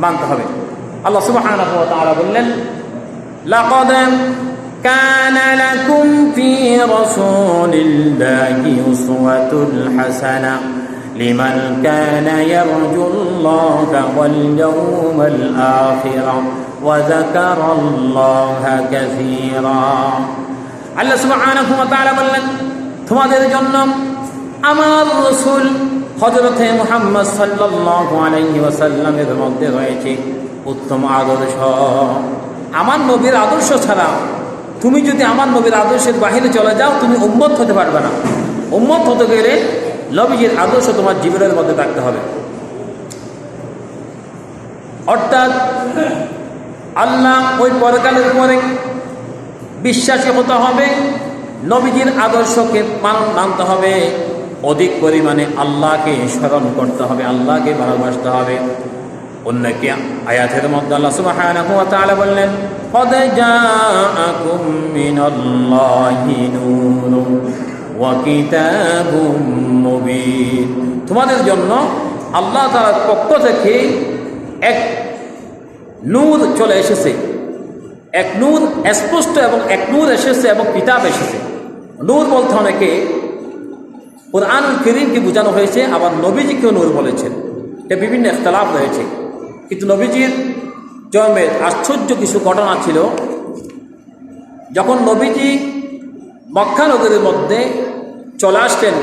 মানতে হবে আল্লাহ সুবহানাহু ওয়া তাআলা বললেন লাকাদ كان لكم في رسول الله أسوة حسنة لمن كان يرجو الله واليوم الآخر وذكر الله كثيرا আল্লাহ সুবহানাহু ওয়া তাআলা বললেন তোমাদের জন্য আমার রসুল হযরতে মুহাম্মদ সাল্লাল্লাহু আলাইহি ওয়াসাল্লামের মধ্যে রয়েছে উত্তম আদর্শ। আমার নবীর আদর্শ ছাড়া তুমি যদি আমার নবীর আদর্শের বাহিরে চলে যাও, তুমি উম্মত হতে পারবে না। উম্মত হতে গেলে নবীজির আদর্শ তোমার জীবনের মধ্যে থাকতে হবে। অর্থাৎ আল্লাহ ওই পরকালের পরে বিশ্বাসী হতে হবে, নবীজির আদর্শকে মানতে হবে। অধিক পরিমাণে আল্লাহকে স্মরণ করতে হবে আল্লাহকে ভালোবাসতে হবে অন্য কি আয়াতের মধ্যে আল্লাহ সুবহানাহু ওয়া তাআলা বললেন قد جاءكم من الله نور وكتاب مبين তোমাদের জন্য আল্লাহ তাআলার পক্ষ থেকে এক নূর চলে এসেছে এক নূর স্পষ্ট এবং এক নূর এসেছে এবং কিতাব এসেছে নূর বলতে অনেকে কোরআন করিমকে বোঝানো হয়েছে, আবার নবীজিকেও নূর বলেছেন। এটা বিভিন্ন ইখতলাফ রয়েছে। কিন্তু নবীজির জন্মের আশ্চর্য কিছু ঘটনা ছিল। যখন নবীজি মক্কা নগরীর মধ্যে চলে আসলেন,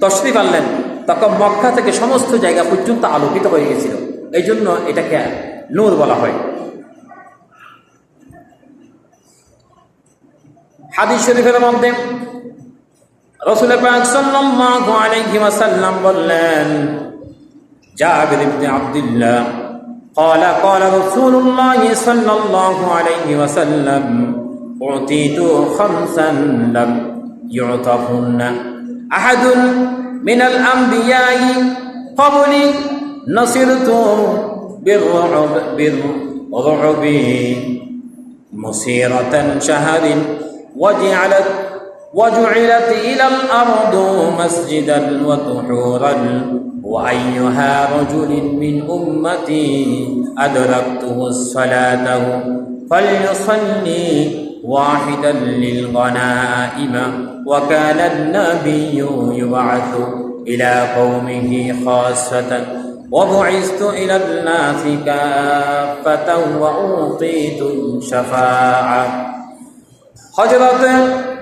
তশরিফ আনলেন, তখন মক্কা থেকে সমস্ত জায়গা পর্যন্ত আলোকিত হয়ে গেছিল। এই জন্য এটাকে নূর বলা হয়। হাদিস শরীফের মধ্যে রসুল পাক সাল্লাল্লাহু আলাইহি ওয়াসাল্লাম বললেন জাবির ইবনে আব্দুল্লাহ قال قال رسول الله صلى الله عليه وسلم أعطيت خمسا لم يعطهن أحد من الأنبياء قبلي نصرت بالرعب بالرعب مسيرة شهر وجعلت وجعلت إلى الأرض مسجدا وطهورا وأيها رجل من أمتي أدركته الصلاة فليصلي واحدا للغنائم وكان النبي يبعث إلى قومه خاصة وبعثت إلى الناس كافة وأعطيت الشفاعة حجرة